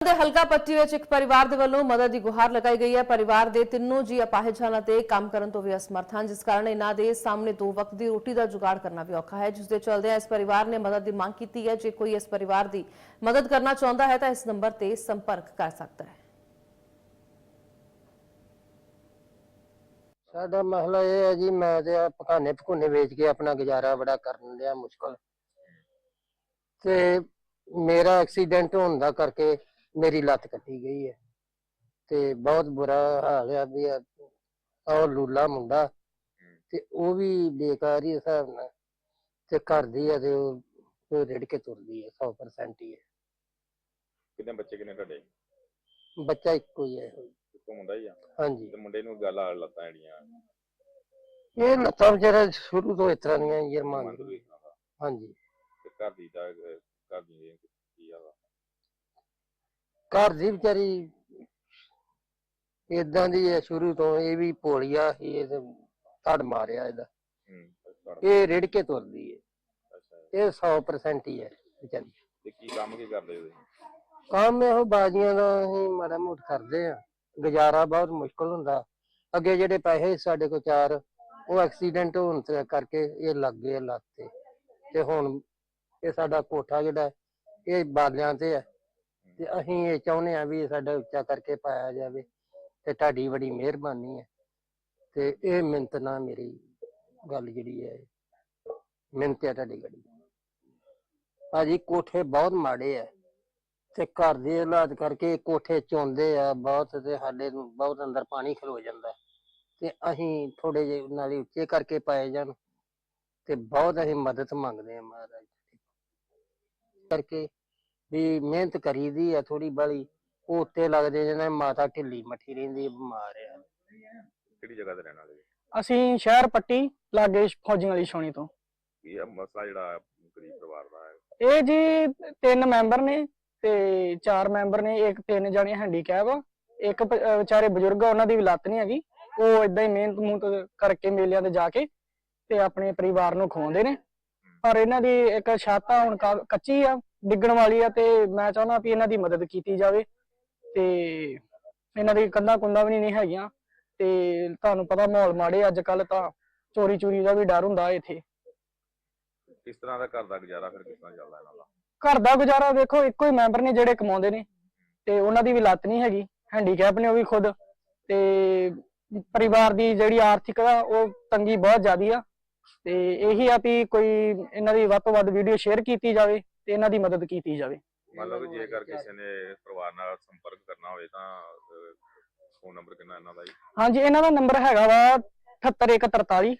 ਦੇ ਹਲਕਾ ਪੱਟੀ ਵਿੱਚ ਇੱਕ ਪਰਿਵਾਰ ਦੇ ਵੱਲੋਂ ਮਦਦ ਦੀ ਗੁਹਾਰ ਲਗਾਈ ਗਈ ਹੈ। ਪਰਿਵਾਰ ਦੇ ਤਿੰਨੋਂ ਜੀ ਅਪਾਹਿਜ ਹਨ ਅਤੇ ਕੰਮ ਕਰਨ ਤੋਂ ਵੀ ਅਸਮਰਥ ਹਨ, ਜਿਸ ਕਾਰਨ ਇਹਨਾਂ ਦੇ ਸਾਹਮਣੇ ਦੋ ਵਕਤ ਦੀ ਰੋਟੀ ਦਾ ਜੁਗਾੜ ਕਰਨਾ ਵੀ ਔਖਾ ਹੈ। ਜਿਸ ਦੇ ਚਲਦਿਆਂ ਇਸ ਪਰਿਵਾਰ ਨੇ ਮਦਦ ਦੀ ਮੰਗ ਕੀਤੀ ਹੈ। ਜੇ ਕੋਈ ਇਸ ਪਰਿਵਾਰ ਦੀ ਮਦਦ ਕਰਨਾ ਚਾਹੁੰਦਾ ਹੈ, ਤਾਂ ਇਸ ਨੰਬਰ ਤੇ ਸੰਪਰਕ ਕਰ ਸਕਦਾ ਹੈ। ਸਾਡਾ ਮਸਲਾ ਇਹ ਹੈ ਜੀ, ਮੈਂ ਤੇ ਪਕਾਨੇ ਪਕੂਨੇ ਵੇਚ ਕੇ ਆਪਣਾ ਗੁਜ਼ਾਰਾ ਬੜਾ ਕਰਨ ਲਿਆ ਮੁਸ਼ਕਲ। ਤੇ ਮੇਰਾ ਐਕਸੀਡੈਂਟ ਹੋਣ ਦਾ ਕਰਕੇ ਮੇਰੀ ਲੱਤ ਕੱਟੀ ਗਈ ਹੈ। ਤੇ ਬਹੁਤ ਬੁਰਾ ਹਾਲ ਆ ਵੀ ਉਹ ਲੂਲਾ ਮੁੰਡਾ ਤੇ ਉਹ ਵੀ ਬੇਕਾਰ ਹੀ ਹਿਸਾਬ ਨਾਲ। ਤੇ ਘਰ ਦੀ ਆ ਤੇ ਉਹ ਰਿੜ ਕੇ ਤੁਰਦੀ ਹੈ 100% ਹੀ ਹੈ ਕਿੰਨੇ ਬੱਚੇ ਕਿੰਨੇ ਤੁਹਾਡੇ? ਬੱਚਾ ਇੱਕੋ ਹੀ ਹੈ। ਇੱਕੋ ਮੁੰਡਾ ਹੀ ਆ? ਹਾਂਜੀ। ਤੇ ਮੁੰਡੇ ਨੂੰ ਗੱਲ ਆ ਲੱਤਾਂ ਜਿਹੜੀਆਂ ਇਹ ਲੱਤਾਂ ਵਿਚਾਰਾ ਸ਼ੁਰੂ ਤੋਂ ਇਸ ਤਰ੍ਹਾਂ ਦੀਆਂ ਵਾ। ਹਾਂਜੀ। ਤੇ ਘਰ ਦੀ ਘਰ ਦੀ ਕੀ ਆ ਘਰ ਦੀ ਵਿਚਾਰੀ ਇਦਾਂ ਦੀ ਹੈ ਸ਼ੁਰੂ ਤੋਂ ਇਹ ਵੀ ਪੋਲੀਆ ਸੀ ਇਹ ਤੇ ਧੜ ਮਾਰਿਆ ਇਹਦਾ। ਹੂੰ ਇਹ ਰਿੜ ਕੇ ਤੁਰਦੀ ਹੈ। ਇਹ 100% ਹੀ ਹੈ ਵਿਚਾਰੀ। ਤੇ ਕੀ ਕੰਮ ਕੀ ਕਰਦੇ ਹੋ ਤੁਸੀਂ? ਕੰਮ ਇਹੋ ਬਾਜੀਆਂ ਦਾ ਅਸੀਂ ਮਾੜਾ ਮੋਟ ਕਰਦੇ ਆ ਗੁਜ਼ਾਰਾ ਬਹੁਤ ਮੁਸ਼ਕਲ ਹੁੰਦਾ। ਅੱਗੇ ਜਿਹੜੇ ਪੈਸੇ ਸਾਡੇ ਕੋਲ ਚਾਰ ਉਹ ਐਕਸੀਡੈਂਟ ਹੋਣ ਤੇ ਕਰਕੇ ਇਹ ਲੱਗ ਗਏ ਲੱਤ ਤੇ। ਤੇ ਹੁਣ ਇਹ ਸਾਡਾ ਕੋਠਾ ਜਿਹੜਾ ਹੈ, ਇਹ ਬਾਲਿਆਂ ਤੇ ਹੈ। ਤੇ ਅਸੀਂ ਇਹ ਚਾਹੁੰਦੇ ਆ ਵੀ ਸਾਡਾ ਉੱਚਾ ਕਰਕੇ ਪਾਇਆ ਜਾਵੇ ਤੇ ਤੁਹਾਡੀ ਬੜੀ ਮਿਹਰਬਾਨੀ ਹੈ। ਤੇ ਇਹ ਮਿੰਤ ਨਾ ਮੇਰੀ ਗੱਲ ਜਿਹੜੀ ਹੈ ਮਿੰਤ ਹੈ ਤੁਹਾਡੀ ਗੜੀ ਭਾਜੀ, ਕੋਠੇ ਬਹੁਤ ਮਾੜੇ ਆ ਤੇ ਘਰ ਦੇ ਹਾਲਾਤ ਕਰਕੇ ਕੋਠੇ ਚੋਂਦੇ ਆ ਬਹੁਤ ਤੇ ਸਾਡੇ ਨੂੰ ਬਹੁਤ ਅੰਦਰ ਪਾਣੀ ਖਲੋ ਜਾਂਦਾ ਤੇ ਅਸੀਂ ਥੋੜੇ ਜਿਹੇ ਨਾਲੇ ਉੱਚੇ ਕਰਕੇ ਪਾਏ ਜਾਣ ਤੇ ਬਹੁਤ ਅਸੀਂ ਮਦਦ ਮੰਗਦੇ ਆ ਮਹਾਰਾਜ ਕਰਕੇ ਵੀ ਮਿਹਨਤ ਕਰੀਦੀ ਆ ਥੋੜੀ ਬਾਲੀ ਉਹ ਉੱਤੇ ਲੱਗਦੇ ਜਿਹਨਾਂ ਮਾਤਾ ਢਿੱਲੀ ਮੱਠੀ ਰਹਿੰਦੀ ਆ, ਬਿਮਾਰ ਆ। ਕਿਹੜੀ ਜਗ੍ਹਾ ਤੇ ਰਹਿਣ ਵਾਲੇ ਜੀ? ਅਸੀਂ ਸ਼ਹਿਰ ਪੱਟੀ ਲਾਗੇ ਫੌਜੀਆਂ ਵਾਲੀ ਛਾਉਣੀ ਤੋਂ। ਕੀ ਆ ਮਸਲਾ ਜਿਹੜਾ ਗਰੀਬ ਪਰਿਵਾਰ ਦਾ ਹੈ। ਇਹ ਜੀ ਤਿੰਨ ਮੈਂਬਰ ਨੇ ਤੇ ਚਾਰ ਮੈਂਬਰ ਨੇ ਇੱਕ ਤਿੰਨ ਜਣੇ ਹੈਂਡੀਕੈਪ ਆ। ਇੱਕ ਪ- ਅਹ ਵਿਚਾਰੇ ਬਜ਼ੁਰਗ ਆ ਉਹਨਾਂ ਦੀ ਵੀ ਲੱਤ ਨਹੀਂ ਹੈਗੀ। ਉਹ ਇਦਾਂ ਹੀ ਮਿਹਨਤ ਮੂਹਨਤ ਕਰਕੇ ਮੇਲਿਆਂ ਤੇ ਜਾ ਕੇ ਤੇ ਆਪਣੇ ਪਰਿਵਾਰ ਨੂੰ ਖਵਾਉਂਦੇ ਨੇ। ਪਰ ਇਹਨਾਂ ਦੀ ਇੱਕ ਛੱਤ ਹੁਣ ਕਾ- ਕੱਚੀ ਆ। ਡਿੱਗਣ ਵਾਲੀ ਆ ਤੇ ਮੈਂ ਚਾਹੁੰਦਾ ਵੀ ਇਹਨਾਂ ਦੀ ਮਦਦ ਕੀਤੀ ਜਾਵੇ ਤੇ ਇਹਨਾਂ ਦੀ ਕੰਧਾਂ ਕੁੰਧਾਂ ਵੀ ਨਹੀਂ ਹੈਗੀਆਂ ਤੇ ਤੁਹਾਨੂੰ ਪਤਾ ਮਾਹੌਲ ਮਾੜੇ ਅੱਜ ਕੱਲ ਤਾਂ ਚੋਰੀ ਚੋਰੀ ਦਾ ਵੀ ਡਰ ਹੁੰਦਾ ਇੱਥੇ। ਕਿਸ ਤਰ੍ਹਾਂ ਦਾ ਘਰ ਦਾ ਗੁਜ਼ਾਰਾ ਫਿਰ ਕਿਸ ਤਰ੍ਹਾਂ ਚੱਲਦਾ ਇਹਨਾਂ ਦਾ? ਘਰ ਦਾ ਗੁਜ਼ਾਰਾ ਦੇਖੋ ਇੱਕੋ ਹੀ ਮੈਂਬਰ ਨੇ ਜਿਹੜੇ ਕਮਾਉਂਦੇ ਨੇ ਤੇ ਉਹਨਾਂ ਦੀ ਵੀ ਲੱਤ ਨਹੀਂ ਹੈਗੀ ਹੈਂਡੀਕੈਪ ਨੇ ਉਹ ਵੀ ਖੁਦ ਤੇ ਪਰਿਵਾਰ ਦੀ ਜਿਹੜੀ ਆਰਥਿਕ ਆ ਉਹ ਤੰਗੀ ਬਹੁਤ ਜ਼ਿਆਦੀ ਆ ਤੇ ਇਹੀ ਆ ਵੀ ਕੋਈ ਇਹਨਾਂ ਦੀ ਵੱਧ ਤੋਂ ਵੱਧ ਵੀਡੀਓ ਸ਼ੇਅਰ ਕੀਤੀ ਜਾਵੇ। ਤੇ ਇਹਨਾਂ ਦੀ ਮਦਦ ਕੀਤੀ ਜਾਵੇ। ਕਿ ਜੇਕਰ ਕਿਸੇ ਨੇ ਪਰਿਵਾਰ ਨਾਲ ਸੰਪਰਕ ਕਰਨਾ ਹੋਵੇ ਤਾਂ ਫੋਨ ਨੰਬਰ ਕਿੰਨਾ ਇਹਨਾਂ ਦਾ ਜੀ? ਹਾਂਜੀ ਇਹਨਾਂ ਦਾ ਨੰਬਰ ਹੈਗਾ ਵਾ 78143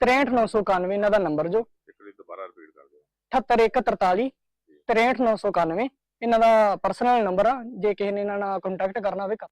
63991 ਇਹਨਾਂ ਦਾ ਨੰਬਰ ਜੋ। ਇੱਕ ਵਾਰੀ ਦੁਬਾਰਾ ਰਿਪੀਟ ਕਰ ਦਿਓ। 78143 63991 ਇਹਨਾਂ ਦਾ ਪਰਸਨਲ ਨੰਬਰ ਆ। ਜੇ ਕਿਸੇ ਨੇ ਇਹਨਾਂ ਨਾਲ ਕੰਟੈਕਟ ਕਰਨਾ ਹੋਵੇ ਕਰ